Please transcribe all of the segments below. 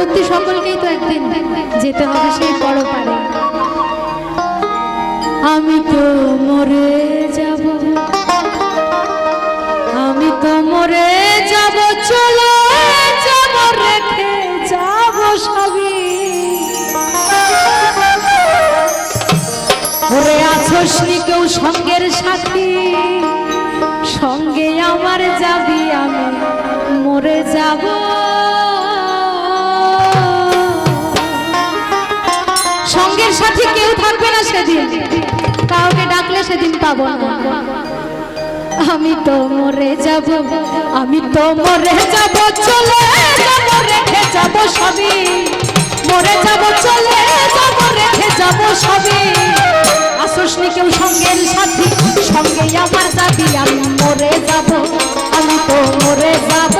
সকলকেই তো একদিন যেতে হবে সেই বড় পারে আমি তো মরে যাব। আমি তো মরে যাব, চলো যাব, রেখে যাব সবই। ওরে আছোস কেউ সঙ্গের সাথী। সঙ্গে আমার যাবি আমি, মরে যাব। কেউ থাকবে না সেদিন। কাউকে ডাকলে সেদিন পাবো আমি তো মরে যাব, আমি তো মরে যাব, চলে যাব, রেখে যাব সবই। মরে যাব, চলে যাব, রেখে যাব সবই। আসোস নি কেউ সঙ্গের সাথী সঙ্গে আমার যাবি আমি মরে যাব, আমি তো মরে যাব।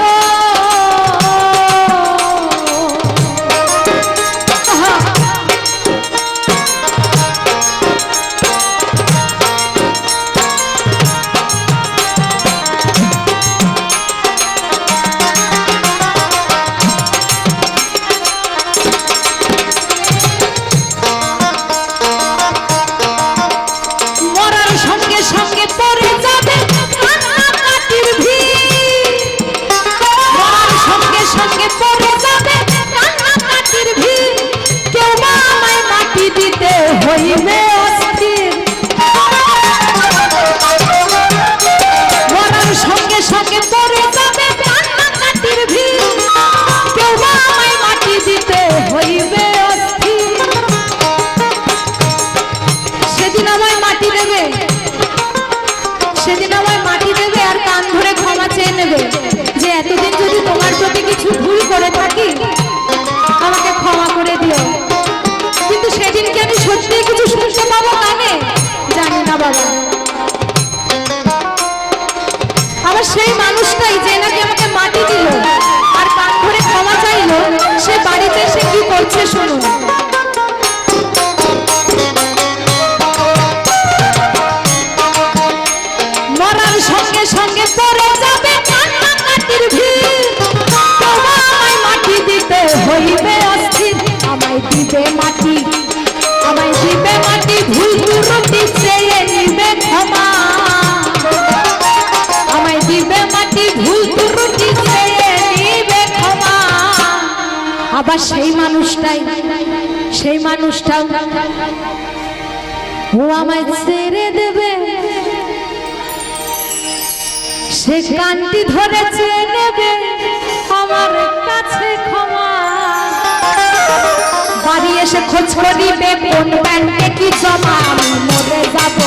কি শুনুন সেই মানুষটাই, সেই মানুষটাও ও আমায় ছেড়ে দেবে। সে কানটি ধরেছে নেবে আমার কাছে ক্ষমা। বাড়ি এসে খোঁজ করিবে কোন ব্যাংকে কি জমা মরে যাব।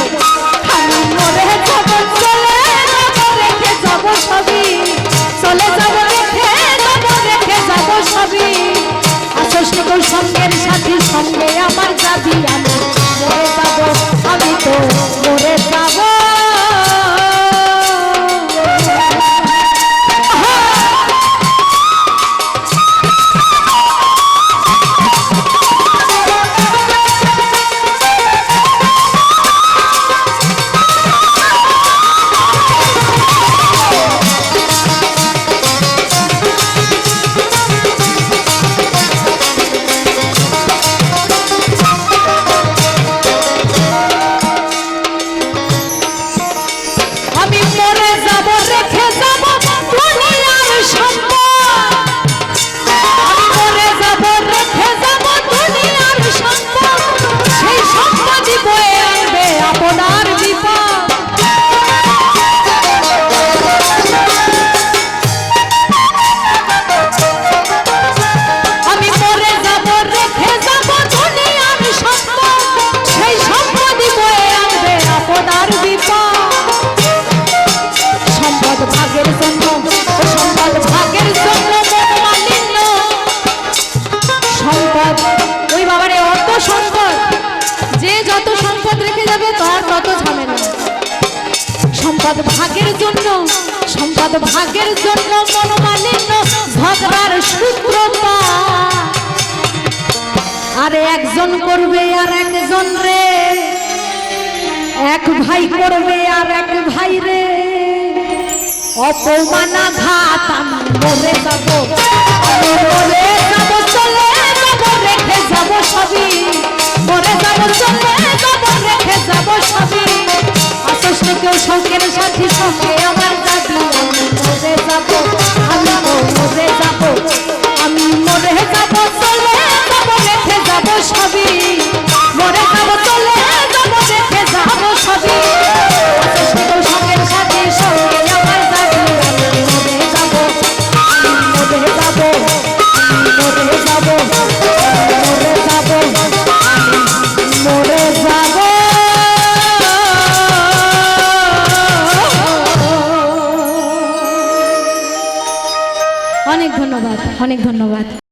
সম্পদ ওই বাবারে, অত সম্পদ। যে যত সম্পদ রেখে যাবে, তার তত ঝামেলা। সম্পদ ভাগের জন্য, সম্পদ ভাগের জন্য মনোমালিন্য ঝগড়ার সূত্রতা আরে একজন করবে আর একজন রে। এক ভাই করবে আর এক ভাই রে। অপমানা ঘাত আমি মরে যাব। মরে সবই। পরে যাব চলে ধন্যবাদ অনেক ধন্যবাদ।